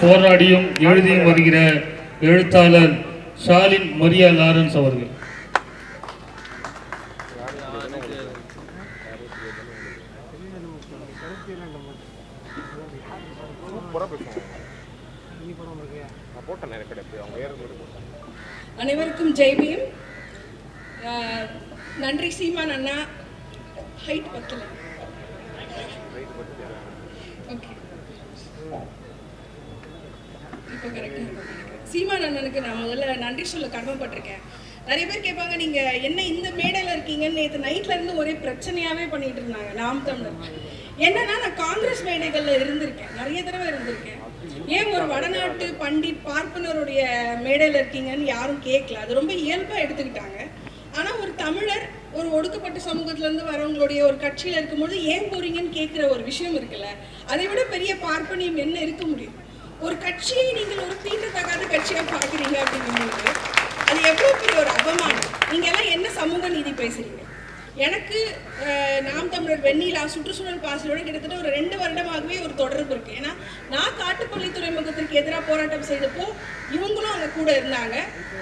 போராடியும் எழுதியும் வருகிற எழுத்தாளர் ஷாலின் மரியா லாரன்ஸ் அவர்கள். அவங்க அனைவருக்கும் ஜெய்பீம். நன்றி சீமான் அண்ணா. ஹைட் பத்தல. ஓகே இப்போ கரெக்டாக சீமான் அண்ணனுக்கு நான் முதல்ல நன்றி சொல்ல கடமைப்பட்டிருக்கேன். நிறைய பேர் கேட்பாங்க நீங்க என்ன இந்த மேடையில் இருக்கீங்கன்னு நேற்று நைட்ல இருந்து ஒரே பிரச்சனையாவே பண்ணிட்டு இருந்தாங்க நாம் தமிழர். என்னன்னா நான் காங்கிரஸ் மேடைகள்ல இருந்திருக்கேன் நிறைய தடவை இருந்திருக்கேன். ஏன் ஒரு வடநாட்டு பண்டிட் பார்ப்பனருடைய மேடையில் இருக்கீங்கன்னு யாரும் கேட்கல. அது ரொம்ப இயல்பா எடுத்துக்கிட்டாங்க. ஆனா ஒரு தமிழர் ஒரு ஒடுக்கப்பட்ட சமூகத்துல இருந்து வரவங்களுடைய ஒரு கட்சியில இருக்கும்போது ஏன் போறீங்கன்னு கேட்கிற ஒரு விஷயம் இருக்குல்ல அதை விட பெரிய பார்ப்பனியம் என்ன இருக்க முடியும்? ஒரு கட்சியை நீங்கள் ஒரு தீண்டத்தகாத கட்சியாக பார்க்குறீங்க அப்படிங்கும்போது அது எவ்வளோ பெரிய ஒரு அவமானம். நீங்கள் எல்லாம் என்ன சமூக நீதி பேசுகிறீங்க எனக்கு நாம் தமிழர் வெண்ணிலா சுற்றுச்சூழல் பாசலோட கிட்டத்தட்ட ஒரு ரெண்டு வருடமாகவே ஒரு தொடர்பு இருக்குது ஏன்னா நான் காட்டுப்பள்ளி துறைமுகத்திற்கு எதிராக போராட்டம் செய்தப்போ இவங்களும் அங்க கூட இருந்தாங்க.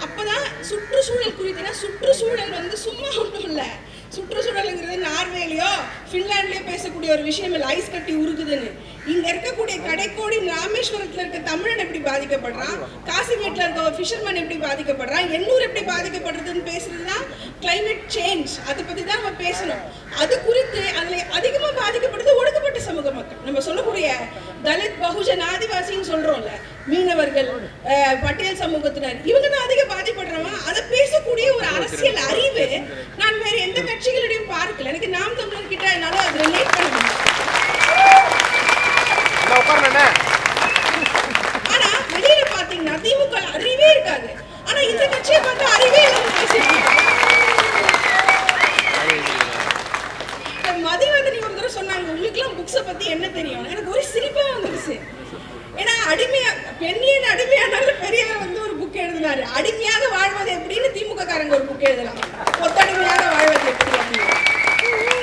அப்போ தான் சுற்றுச்சூழல் குறித்துனா சுற்றுச்சூழல் வந்து சும்மா ஒன்றும் இல்லை. சுற்றுச்சூழலுங்கிறது நார்வேலையோ ஃபின்லாண்ட்லேயோ பேசக்கூடிய ஒரு விஷயம் இல்லை. ஐஸ் கட்டி உருகுதுன்னு இங்க இருக்கக்கூடிய கடைக்கோடி ராமேஸ்வரத்துல இருக்க தமிழன் எப்படி பாதிக்கப்படுறான்? காசிமேட்ல இருக்க ஃபிஷர்மேன் எப்படி பாதிக்கப்படுறான்? எண்ணூர் எப்படி பாதிக்கப்படுறதுன்னு பேசுறதுதான் கிளைமேட் சேஞ்ச் அதை பத்தி தான் நம்ம பேசணும். அது குறித்து அதுல அதிகமா பாதிக்கப்படுது ஒடுக்கப்பட்ட சமூக மக்கள். நம்ம சொல்லக்கூடிய தலித் பகுஜன் ஆதிவாசின்னு சொல்றோம்ல மீனவர்கள் பட்டியல் சமூகத்தினர் இவங்க தான் அதிக பாதிப்படுறவன் அதை பேசக்கூடிய ஒரு அரசியல் அறிவு நான் வேற எந்த கட்சிகளிடையும் பார்க்கல. எனக்கு நாம் தமிழர் கிட்ட என்னால அது ரிலேட் பண்ண முடியும் என்ன உட்காருண்ணே ஆனா வெளியில பாத்தீங்கன்னா திமுக ல அறிவே இருக்காது ஆனா இந்த கட்சியை பார்த்தா அறிவே இல்லாம பேசிட்டு மதிவதனி ஒரு தடவை சொன்னாங்க உங்களுக்குலாம் புக்ஸை பத்தி என்ன தெரியும் எனக்கு ஒரு சிரிப்பா வந்துருச்சு ஏன்னா அடிமையா பெண்ணியன் அடிமையானாலும் பெரியவர் வந்து ஒரு புக் எழுதினாரு. அடிமையாக வாழ்வது எப்படின்னு திமுக காரங்க ஒரு புக் எழுதலாம். ஒத்தடிமையாக வாழ்வது எப்படி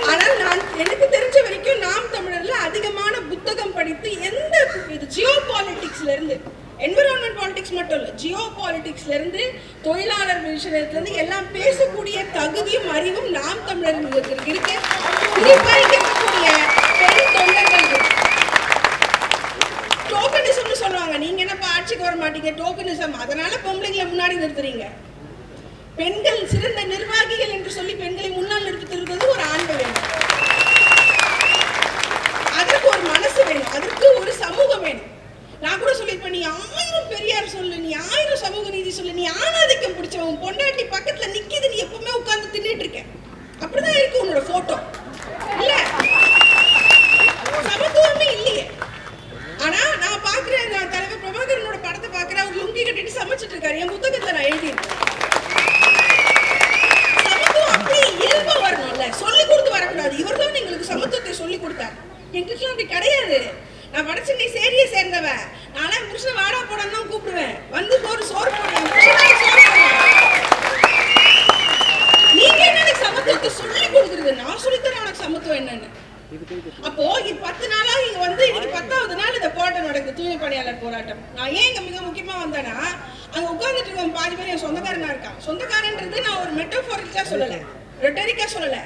ஆனால் நான் எனக்கு தெரிஞ்ச வரைக்கும் நாம் தமிழர்ல அதிகமான புத்தகம் படித்து எந்த இது ஜியோ பாலிட்டிக்ஸ்ல இருந்து என்விரான்மெண்ட் பாலிடிக்ஸ் மட்டும் இல்லை ஜியோ பாலிடிக்ஸ்ல இருந்து தொழிலாளர் விஷயத்துல இருந்து எல்லாம் பேசக்கூடிய தகுதியும் அறிவும் நாம் தமிழர்களுக்கு இருக்கு. குறிப்பா இங்க இருக்கக்கூடிய பெண் தொண்டர்களுக்கு டோக்கனிசம்னு சொல்லுவாங்க நீங்க என்னப்பா ஆட்சிக்கு வர மாட்டீங்க டோக்கனிசம் அதனால பொம்பளைங்களை முன்னாடி நிறுத்துறீங்க. பெண்கள் சிறந்த நிர்வாகிகள் என்று சொல்லி பெண்களை முன்னால் நிறுத்துறது ஒரு ஆண்கள் வேணும். அதற்கு ஒரு மனசு வேணும். அதற்கு ஒரு சமூகம் வேணும். நான் கூட சொல்லியிருப்பேன் நீ ஆயிரம் பெரியார் சொல்லு நீ ஆயிரம் சமூக நீதி சொல்லு நீ ஆணாதிக்கம் பிடிச்சவன் பொண்டாட்டி பக்கத்துல நிக்கிது நீ எப்பவுமே உட்கார்ந்து தின்னுட்டு இருக்க அப்படிதான் இருக்கு உன்னோட போட்டோ இல்ல? சமத்துவமே இல்லையே. ஆனா நான் பாக்குறேன் தலைவர் பிரபாகரனோட படத்தை பாக்குறேன் அவர் லுங்கி கட்டிட்டு சமைச்சிட்டு இருக்காரு. என் புத்தகத்துல நான் எழுதியிருக்கேன். சமத்துவம் அப்படியே இயல்பா வரணும்ல. சொல்லி கொடுத்து வரக்கூடாது. இவர் தான் எங்களுக்கு சமத்துவத்தை சொல்லி கொடுத்தார். எங்களுக்கு அப்படி கிடையாது. நான் வடச்சென்னை சேரியை சேர்ந்தவன் நானே புருஷன் வாடா போடான்னு தான் கூப்பிடுவேன். வந்து சோறு சோறு போடுவேன் சோறு நீங்க என்ன சமத்துவத்தை சொல்லி கொடுக்குறது? நான் சொல்லித்தரேன் உனக்கு சமத்துவம் என்னன்னு. அப்போ இது பத்து நாளா இங்க வந்து இன்னைக்கு பத்தாவது நாள் இந்த போராட்டம் நடக்குது. தூய்மை பணியாளர் போராட்டம். நான் ஏன் இங்க மிக முக்கியமா வந்தேன்னா அங்க உட்கார்ந்துட்டு இருக்கவன் பாதி பேர் என் சொந்தக்காரனா இருக்கான். சொந்தக்காரன்றது நான் ஒரு மெட்டோஃபாரிக்கா சொல்லல. ரெட்டரிக்கா சொல்லல.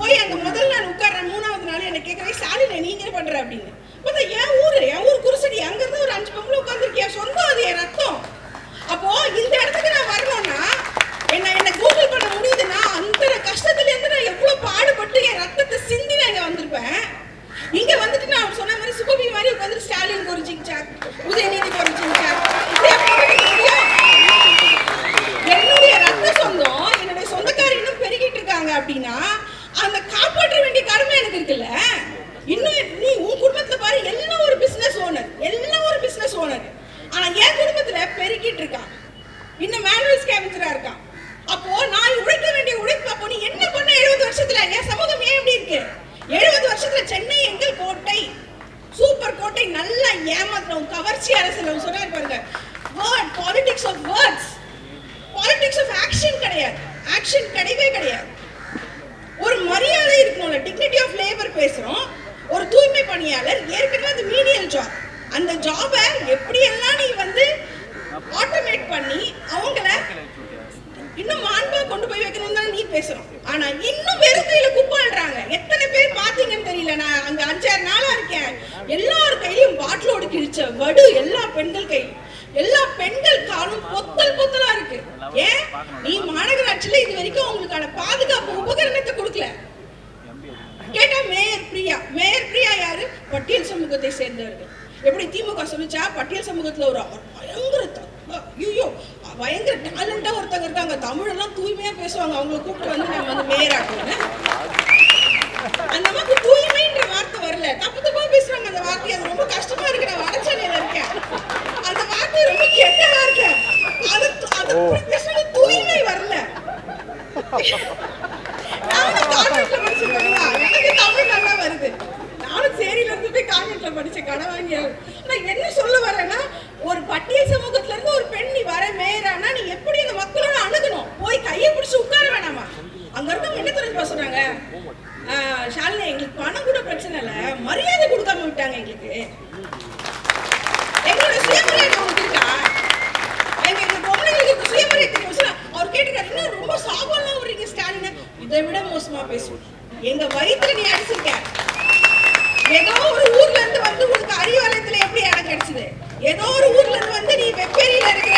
போய் அங்க முதல் நாள் உட்கார்றேன் மூணாவது நாள் என்ன கேட்கறேன் ஸ்டாலின் நீங்க பண்ற அப்படின்னு. பார்த்தா என் ஊரு என் ஊர் குருசடி அங்க இருந்து ஒரு அஞ்சு பொம்பளை உட்கார்ந்துருக்கேன் சொந்தம் அது என் ரத்தம். அப்போ இந்த இடத்துக்கு நான் வரணும்னா என்ன என்ன கூகுள் பண்ண முடியுதுன்னா அந்த கஷ்டத்துல இருந்து நான் எவ்வளவு பாடுபட்டு என் ரத்தத்தை சிந்தி நான் இங்க வந்திருப்பேன்? இங்க வந்துட்டு நான் சொன்ன மாதிரி சுகபி மாதிரி உட்காந்து ஸ்டாலின் ஒரு உதயநிதி உதயநிதிக்கு ஒரு ஜிங்சாக் இப்படி எப்படி பண்ணிக்க முடியும் என்னுடைய ரத்த சொந்தம் என்னுடைய சொந்தக்காரர் இன்னும் பெருகிட்டு இருக்காங்க அப்படின்னா அந்த காப்பாற்ற வேண்டிய கடமை எனக்கு இருக்குல்ல இன்னும் நீ உன் குடும்பத்துல பாரு எல்லாம் ஒரு பிசினஸ் ஓனர் எல்லாம் ஒரு பிசினஸ் ஓனர் ஆனா என் குடும்பத்துல பெருகிட்டு இருக்கான் இன்னும் மேனுவல் ஸ்கேவஞ்சரா இருக்கான் அப்போ நான் உழைக்க வேண்டிய உழைப்பு அப்போ நீ என்ன பண்ண எழுபது வருஷத்துல என் சமூகம் ஏன் இப்படி இருக்கு எழுபது வருஷத்துல சென்னை எங்கள் கோட்டை சூப்பர் கோட்டை நல்லா கவர்ச்சி அரசியல் அவங்க சொன்னாரு பாருங்க. Word politics of words politics of action கிடையாது. ஆக்ஷன் கிடையவே கிடையாது. ஒரு மரியாதை இருக்கணும்ல டிக்னிட்டி ஆஃப் லேபர் பேசுறோம். ஒரு தூய்மை பணியாளர் ஏற்கனவே அது மீனியல் ஜாப் அந்த ஜாபை எப்படியெல்லாம் நீ வந்து ஆட்டோமேட் பண்ணி அவங்கள இன்னும் மாண்பா கொண்டு போய் வைக்கணும் தான் நீ பேசுறோம். ஆனா இன்னும் வெறும் கையில குப்பாடுறாங்க எத்தனை பேர் பாத்தீங்கன்னு தெரியல. நான் அங்க அஞ்சாறு நாளா இருக்கேன். எல்லார் கிழிச்ச வடு எல்லா பெண்கள் கை எல்லா பெண்கள் காலும் பொத்தல் பொத்தலா இருக்கு. ஏன்? நீ மாநகராட்சியில இது வரைக்கும் அவங்களுக்கான பாதுகாப்பு உபகரணத்தை கொடுக்கல. கேட்டா மேயர் பிரியா. மேயர் பிரியா யாரு? பட்டியல் சமூகத்தை சேர்ந்தவர்கள். எப்படி திமுக சொல்லிச்சா? பட்டியல் சமூகத்துல ஒரு பயங்கர ஐயோ பயங்கர டேலண்டா ஒருத்தங்க இருக்காங்க. தமிழெல்லாம் தூய்மையா பேசுவாங்க. அவங்கள கூப்பிட்டு வந்து நான் வந்து மேயர் ஆக்கணும் அந்த மாதிரி தூய்மைன்ற வார்த்தை வரல தப்பு தப்பா பேசுறாங்க அந்த வார்த்தை அது ரொம்ப கஷ்டமா இருக்கு நான் வடச்சென்னையில இருக்கேன் அந்த வார்த்தை ரொம்ப கெட்டதா இருக்கு அது அது பேசுறது தூய்மை வரல நானும் கான்வென்ட்ல படிச்சிருக்கேன்ல எனக்கு தமிழ் நல்லா வருது நானும் சேரியில இருந்து போய் கான்வென்ட்ல படிச்ச கடவாங்க நான் என்ன சொல்ல வரேன்னா ஒரு பட்டியல் சமூகத்துல இருந்து ஒரு பெண் நீ வர மேயரானா நீ எப்படி அந்த மக்களோட அணுகணும் போய் கையை பிடிச்சு உட்கார வேணாமா அங்க இருக்கவங்க என்ன தெரிஞ்சு சொல்றாங்க ஆஹ், ஷாலினி எங்களுக்கு பணம் கூட பிரச்சனை இல்லை மரியாதை கொடுக்காம விட்டாங்க எங்களுக்கு எங்களோட சுயமரியாதை உங்களுக்கு இருக்கா எங்க எங்க பொம்பளைங்களுக்கு சுயமரியாதை தெரியும் சார் அவர் கேட்டுக்காரு என்ன ரொம்ப சாபம்லாம் விடுறீங்க ஸ்டாலின் இதை விட மோசமா பேசுவோம். எங்க வயிற்றுல நீ அடிச்சிருக்க. ஏதோ ஒரு ஊர்ல இருந்து வந்து உனக்கு அறிவாலயத்துல எப்படி இடம் கிடைச்சது? ஏதோ ஒரு ஊர்ல இருந்து வந்து நீ வெப்பேரியில இருக்கிற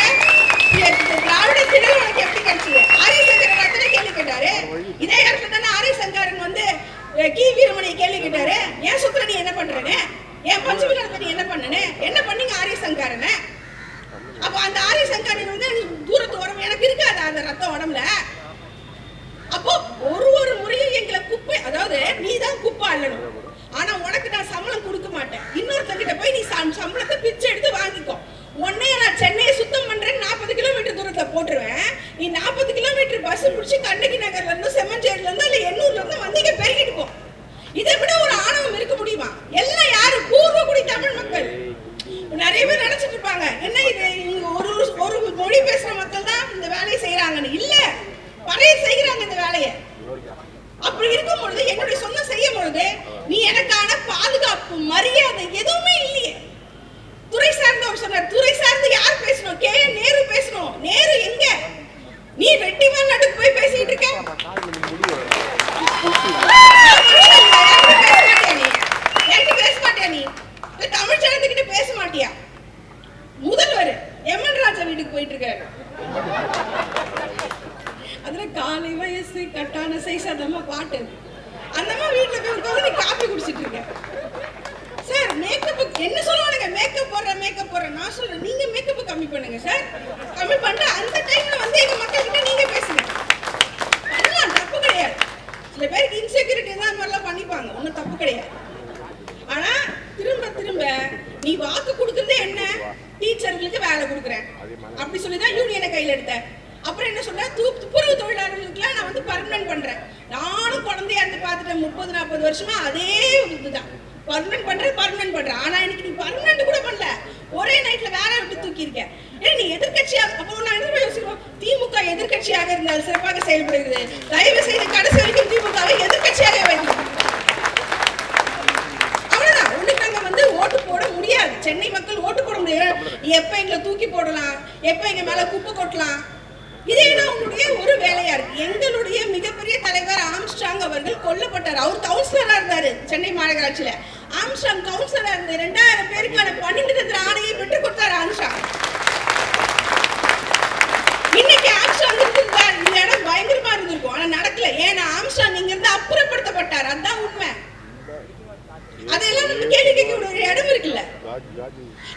திராவிட திடல் உனக்கு எப்படி கிடைச்சது? ஆரிய சங்கரன் அத்தனை கேள்வி கேட்டாரு. இதே இடத்துல தானே ஆரிய சங்கரன் வந்து கி. வீரமணியை கேள்வி கேட்டாரு. ஏன் சுத்திர நீ என்ன பண்றேன்னு? ஏன் பஞ்சமி நீ என்ன பண்ணனு என்ன பண்ணீங்க ஆரிய சங்கரனை? அப்ப அந்த ஆரிய சங்கரன் வந்து தூரத்து உடம்பு எனக்கு இருக்காது அந்த ரத்தம் உடம்புல? அப்போ ஒரு ஒரு முறையும் எங்களை குப்பை அதாவது நீ தான் குப்பை அல்லணும். ஆனா உனக்கு நான் சம்பளம் கொடுக்க மாட்டேன். இன்னொருத்தங்கிட்ட போய் நீ சம்பளத்தை பிச்சை எடுத்து வாங்கிக்கோ. உன்னைய நான் சென்னையை சுத்தம் பண்றேன்னு நாற்பது கிலோமீட்டர் தூரத்துல போட்டுருவேன் நீ நாற்பது கிலோமீட்டர் பஸ் பிடிச்சி கண்ணகி நகர்ல இருந்து செம்மஞ்சேரில இருந்து இல்ல எண்ணூர்ல இருந்து வந்து இங்க பெருகிட்டு போ இதை விட ஒரு ஆணவம் இருக்க முடியுமா எல்லாம் யாரு பூர்வகுடி தமிழ் மக்கள் நிறைய பேர் நினைச்சிட்டு இருப்பாங்க என்ன இது இவங்க ஒரு ஒரு ஒரு மொழி பேசுற மக்கள் தான் இந்த வேலையை செய்யறாங்கன்னு இல்ல பறைய செய்யறாங்க இந்த வேலையை அப்படி இருக்கும் பொழுது என்னுடைய சொந்த செய்யும் பொழுது நீ எனக்கான பாதுகாப்பு மரியாதை எதுவுமே இல்லையே சார்ந்தவர் சொன்னார். துறை சார்ந்து யார் பேசணும்? கே. நேரு பேசணும். நேரு எங்க? நீ வெட்டிமான் நடுக்கு போய் பேசிட்டு இருக்க? பேச மாட்டியா நீ? தமிழ் சனத்துக்கிட்ட பேச மாட்டியா? முதல்வர் ராஜா வீட்டுக்கு போயிட்டு இருக்காரு. அதுல காலை வயசு கட்டான சைஸ் அந்த அம்மா பாட்டு. அந்த அம்மா வீட்டுல போய் நீ காப்பி குடிச்சிட்டு இருக்க. சார் மேக்கப் என்ன சொல்லுவானுங்க? மேக்கப் போடுற மேக்கப் போடுற நான் சொல்றேன் நீங்க மேக்கப் கம்மி பண்ணுங்க சார் கம்மி பண்ணிட்டு அந்த டைம்ல வந்து எங்க மக்கள் கிட்ட நீங்க பேசுங்க. அதெல்லாம் தப்பு கிடையாது. சில பேருக்கு இன்செக்யூரிட்டி தான் மாதிரிலாம் பண்ணிப்பாங்க. ஒன்றும் தப்பு கிடையாது. ஆனா திரும்ப திரும்ப நீ வாக்கு கொடுக்குறது என்ன? டீச்சர்களுக்கு வேலை கொடுக்குறேன். அப்படி சொல்லி தான் யூனியனை கையில் எடுத்த. அப்புறம் என்ன சொல்ற? தூ துப்புரவு தொழிலாளர்களுக்குலாம் நான் வந்து பர்மனன்ட் பண்றேன். நானும் குழந்தையா இருந்து பார்த்துட்டேன். முப்பது நாற்பது வருஷமா அதே இதுதான். பர்மனன்ட் பண்றேன் ஆனா இன்னைக்கு நீ பர்மனன்ட் கூட பண்ணல ஒரே நைட்ல வேலை விட்டு தூக்கி இருக்க ஏன்னா நீ எதிர்க்கட்சியாக அப்போ நான் என்ன யோசிக்கிறோம் திமுக எதிர்க்கட்சியாக இருந்தால் சிறப்பாக செயல்படுகிறது. தயவு செய்து கடைசி வரைக்கும் திமுகவை எதிர்கட்சியாக வைக்கணும் அவ்வளவுதான். உனக்கு அங்க வந்து ஓட்டு போட முடியாது. சென்னை மக்கள் ஓட்டு போட முடியாது. எப்ப எங்களை தூக்கி போடலாம்? எப்ப எங்க மேல குப்பை கொட்டலாம்? இதே நான் உங்களுடைய ஒரு வேலையா இருக்கு. எங்களுடைய மிகப்பெரிய தலைவர் ஆம்ஸ்டாங் அவர்கள் கொல்லப்பட்டார். அவர் கவுன்சிலரா இருந்தாரு சென்னை மாநகராட்சியில. ஆம்ஸ்டாங் கவுன்சிலரா இருந்த ரெண்டாயிரம் பேருக்கான பன்னெண்டு தந்திர ஆணையை பெற்றுக் கொடுத்தாரு ஆம்ஸ்டாங் இன்னைக்கு ஆம்ஸ்ட்ராங் இருந்திருந்தா இந்த இடம் பயங்கரமா இருந்திருக்கும் ஆனா நடக்கல ஏன்னா ஆம்ஸ்ட்ராங் இங்க இருந்து அப்புறப்படுத்தப்பட்டார் அதான் உண்மை. அதெல்லாம் நம்ம கேள்வி கேட்க ஒரு இடம் இருக்குல்ல.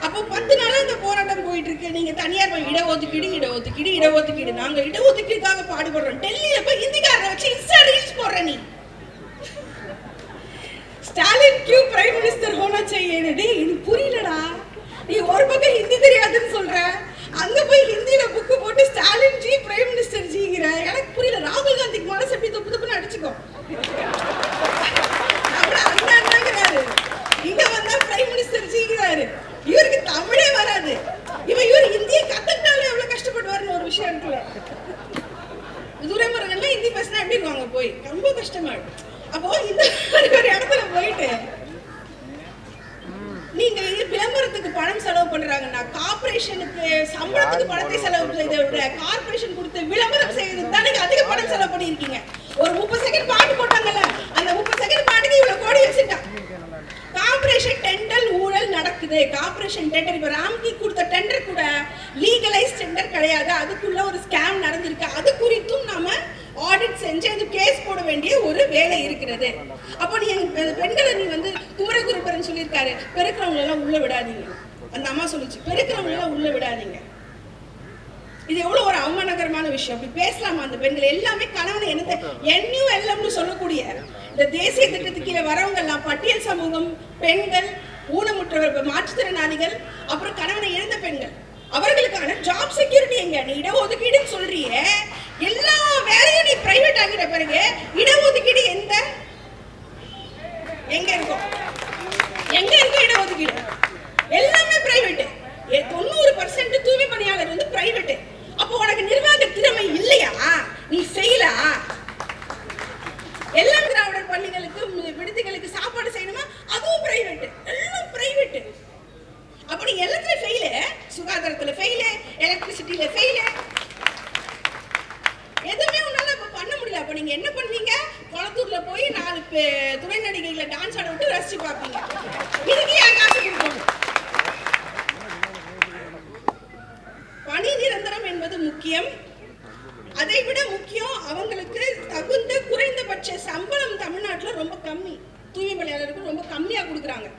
அப்போ பத்து நாளா இந்த போராட்டம் போயிட்டு இருக்கு நீங்க தனியார் இட ஒத்துக்குடி இட ஒத்துக்கிடு நாங்க இட ஒதுக்கீடுக்காக பாடுபடுறோம். டெல்லியில போய் ஹிந்திக்காரரை வச்சு இன்ஸ்டா ரீல்ஸ் போடுற நீ. ஸ்டாலின் கியூ பிரைம் மினிஸ்டர் ஹோனா செய்யணும் இது புரியலடா. நீ ஒரு பக்கம் ஹிந்தி தெரியாதுன்னு சொல்ற. அங்க போய் ஹிந்தியில புக்கு போட்டு ஸ்டாலின் ஜி பிரைம் மினிஸ்டர் ஜிங்கிற எனக்கு புரியல. ராகுல் காந்திக்கு மனசு எப்படி தொப்பு தொப்புன்னு அடிச்சுக்கோ அப்புறம் அண்ணா அண்ணாங்கிறாரு இங்க வந்தா பிரைம் ஜிங்கிறாரு இவருக்கு தமிழே வராது. இவன் இவர் ஹிந்தியை கத்துக்கிட்டாலும் எவ்வளவு கஷ்டப்படுவாருன்னு ஒரு விஷயம் இருக்குல்ல. துரைமுருகன்ல ஹிந்தி பேசினா எப்படி இருக்காங்க போய். ரொம்ப கஷ்டமா இருக்கும். அப்போ இந்த மாதிரி ஒரு இடத்துல போயிட்டு நீங்க விளம்பரத்துக்கு கார்ப்பரேஷனுக்கு சம்பளத்துக்கு பணத்தை செலவு செய்ததை விட கார்ப்பரேஷன் கொடுத்த விளம்பரம் செய்யறதுக்கு தான் அதிக பணம் செலவு பண்ணியிருக்கீங்க. ஒரு முப்பது செகண்ட் பாட்டு போட்டாங்கல்ல. அந்த முப்பது செகண்ட் பாட்டுக்கு இவ்வளவு கோடி ஊழல் நடக்குது. கார்பரேஷன் டெண்டர் இப்போ ராம்கி கொடுத்த டெண்டர் கூட லீகலைஸ் டெண்டர் கிடையாது. அதுக்குள்ள ஒரு ஸ்கேம் நடந்திருக்கு. அது குறித்தும் நாம ஆடிட் செஞ்சு அது கேஸ் போட வேண்டிய ஒரு வேலை இருக்கிறது. அப்போ நீ பெண்களை நீ வந்து குமரகுருபரன் சொல்லியிருக்காரு. பெருக்கிறவங்க எல்லாம் உள்ள விடாதீங்க. அந்த அம்மா சொல்லுச்சு. பெருக்கிறவங்க எல்லாம் உள்ள விடாதீங்க. இது எவ்வளவு ஒரு அவமானகரமான விஷயம். அப்படி பேசலாமா அந்த பெண்கள்? எல்லாமே கணவனை என்னத்தை என்யூஎல்எம்னு சொல்லக்கூடிய இந்த தேசிய திட்டத்துக்கு கீழே வரவங்க எல்லாம் பட்டியல் சமூகம் பெண்கள் ஊனமுற்றவர்கள் மாற்றுத்திறனாளிகள் அப்புறம் கணவனை இழந்த பெண்கள். அவர்களுக்கான ஜாப் செக்யூரிட்டி எங்க? நீ இடஒதுக்கீடுன்னு சொல்றிய. எல்லா வேலையும் நீ பிரைவேட் ஆகிட்ட பிறகு இடஒதுக்கீடு எந்த? எங்க இருக்கும் எங்க இருக்கும் இடஒதுக்கீடு? எல்லாமே பிரைவேட் தொண்ணூறு பர்சன்ட் தூய்மை பணியாளர் வந்து பிரைவேட் அப்போ உனக்கு நிர்வாக திறமை இல்லையா? நீ செய்யலா எல்லா திராவிடர் பள்ளிகளுக்கு விடுதிகளுக்கு சாப்பாடு செய்யணுமா? அதுவும் பிரைவேட் அப்படி நீ எல்லாத்துல ஃபெயிலு சுகாதாரத்துல ஃபெயிலு எலக்ட்ரிசிட்டியில ஃபெயிலு எதுவுமே உன்னால இப்ப பண்ண முடியல. அப்ப நீங்க என்ன பண்ணுவீங்க? குளத்தூர்ல போய் நாலு பே- துணை நடிகைகளை டான்ஸ் ஆட விட்டு ரசிச்சு பார்ப்பீங்க. இதுக்கு ஏன் காசு கொடுக்கணும்? பணி நிரந்தரம் என்பது முக்கியம். அதை விட முக்கியம் அவங்களுக்கு தகுந்த குறைந்தபட்ச சம்பளம் தமிழ்நாட்டுல ரொம்ப கம்மி. தூய்மை பணியாளருக்கு ரொம்ப கம்மியா கொடுக்குறாங்க.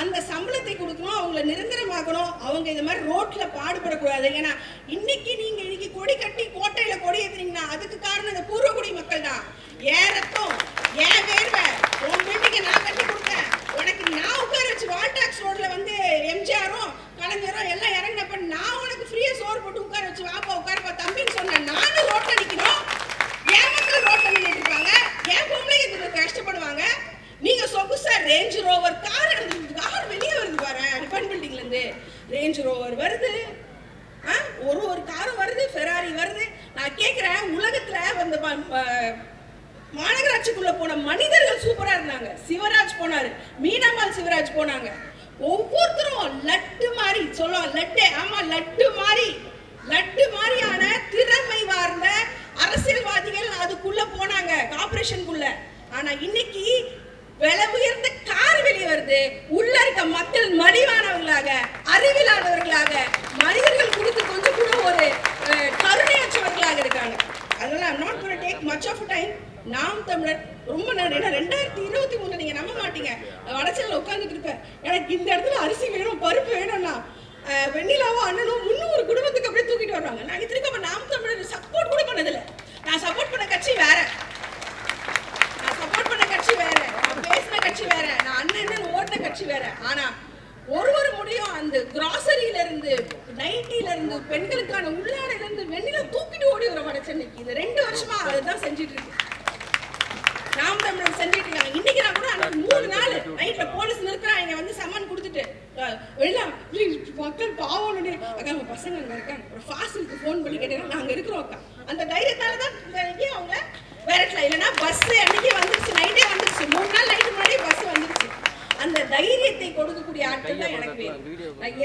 அந்த சம்பளத்தை கொடுக்கணும் அவங்கள நிரந்தரமாக்கணும். அவங்க இது மாதிரி ரோட்ல பாடுபடக்கூடாது. ஏன்னா இன்னைக்கு நீங்க இன்னைக்கு கொடி கட்டி கோட்டையில கொடி ஏத்துறீங்கன்னா அதுக்கு காரணம் இந்த பூர்வகுடி மக்கள் தான் ஏறத்தும் ஏன் வேர்வை உன் பில்டிங்கை நான் கட்டி கொடுத்தேன். உனக்கு நான் உட்கார வச்சு வால்டாக்ஸ் ரோட்ல வந்து எம்ஜிஆரும் கலைஞரும் எல்லாம் இறங்கினப்ப நான் உனக்கு ஃப்ரீயா சோறு போட்டு உட்கார வச்சு வாப்பா உட்காரப்பா தம்பின்னு சொன்னேன் நானும் ரோட்ல நிக்கணும். என் மக்கள் ரோட்ல நின்றுட்டு இருப்பாங்க? என் பொம்பளைங்க கஷ்டப்படுவாங்க? நீங்க சொகுசா ரேஞ்ச் ரோவர் கார் கார் வெளியே வருது பாரு ரிப்பன் பில்டிங்ல இருந்து ரேஞ்ச் ரோவர் வருது. ஆ, ஒரு ஒரு காரும் வருது ஃபெராரி வருது. நான் கேட்குறேன் உலகத்தில் வந்து மாநகராட்சிக்குள்ளே போன மனிதர்கள் சூப்பராக இருந்தாங்க. சிவராஜ் போனார் மீனாம்பாள் சிவராஜ் போனாங்க. ஒவ்வொருத்தரும் லட்டு மாதிரி சொல்லலாம் லட்டு ஆமாம் லட்டு மாதிரி லட்டு மாதிரியான திறமை வார்ந்த அரசியல்வாதிகள் அதுக்குள்ளே போனாங்க கார்பரேஷனுக்குள்ள ஆனால் இன்னைக்கு விலை உயர்ந்த கார் வெளியே வருது. உள்ள இருக்க மக்கள் மலிவானவர்களாக அறிவில்லாதவர்களாக மனிதர்கள் கொடுத்து கொஞ்சம் கூட ஒரு கருணையற்றவர்களாக இருக்காங்க. அதனால I'm not going to take much நாம் தமிழர் ரொம்ப நேரம் ஏன்னா ரெண்டாயிரத்தி இருபத்தி மூணு நீங்க நம்ப மாட்டீங்க. வடச்சல்ல உட்காந்துட்டு இருப்பேன். எனக்கு இந்த இடத்துல அரிசி வேணும் பருப்பு வேணும்னா வெண்ணிலாவோ அண்ணனோ அண்ணனும் ஒரு குடும்பத்துக்கு அப்படியே தூக்கிட்டு வருவாங்க. நான் திரும்ப நாம நாம் தமிழர் சப்போர்ட் கூட பண்ணதில்லை. நான் சப்போர்ட் பண்ண கட்சி வேற நான் சப்போர்ட் பண்ண கட்சி வேற நான் பேசின கட்சி வேற நான் அண்ணன் ஓட்ட கட்சி வேற ஆனா ஒரு ஒரு முடியும் அந்த கிராசரியில இருந்து நைட்டில இருந்து பெண்களுக்கான உள்ளாடையில இருந்து வெண்ணில தூக்கிட்டு ஓடி வர வட சென்னைக்கு. இது ரெண்டு வருஷமா அதுதான் செஞ்சுட்டு இருக்கு. நாம் தமிழர் செஞ்சுட்டு இருக்காங்க. இன்னைக்கு நான் கூட அன்னைக்கு மூணு நாள் நைட்ல போலீஸ் நிற்கிறாங்க வந்து சம்மன் கொடுத்துட்டு அஹ், மக்கள் பாவம். அக்கா பசங்க அங்க இருக்காங்க. ஒரு ஃபாஸ்ட்டுக்கு ஃபோன் பண்ணி கேட்டேன் நாங்க இருக்கிறோம் அக்கா. அந்த தைரியத்தால தான் இன்னைக்கு அவங்க விரட்டல இல்லைன்னா பஸ் அன்னைக்கே வந்துருச்சு நைட்டே வந்துருச்சு மூணு நாள் நைட்டு முன்னாடியே பஸ் வந்துருச்சு அந்த தைரியத்தை கொடுக்கக்கூடிய ஆட்கள் தான் எனக்கு வேணும் நான்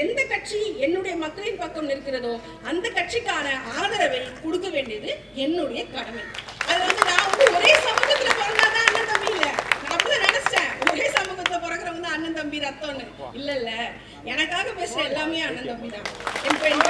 எந்த கட்சி என்னுடைய மக்களின் பக்கம் நிற்கிறதோ அந்த கட்சிக்கான ஆதரவை கொடுக்க வேண்டியது என்னுடைய கடமை. அது வந்து நான் வந்து ஒரே சமூகத்துல பிறந்தாதான் அண்ணன் தம்பி இல்ல. நான் அப்படிதான் நினைச்சேன் ஒரே சமூகத்துல பிறக்கிறவங்க தான் அண்ணன் தம்பி ரத்தம்னு. இல்ல இல்ல எனக்காக பேசுற எல்லாமே அண்ணன் தம்பி தான் என் பெண்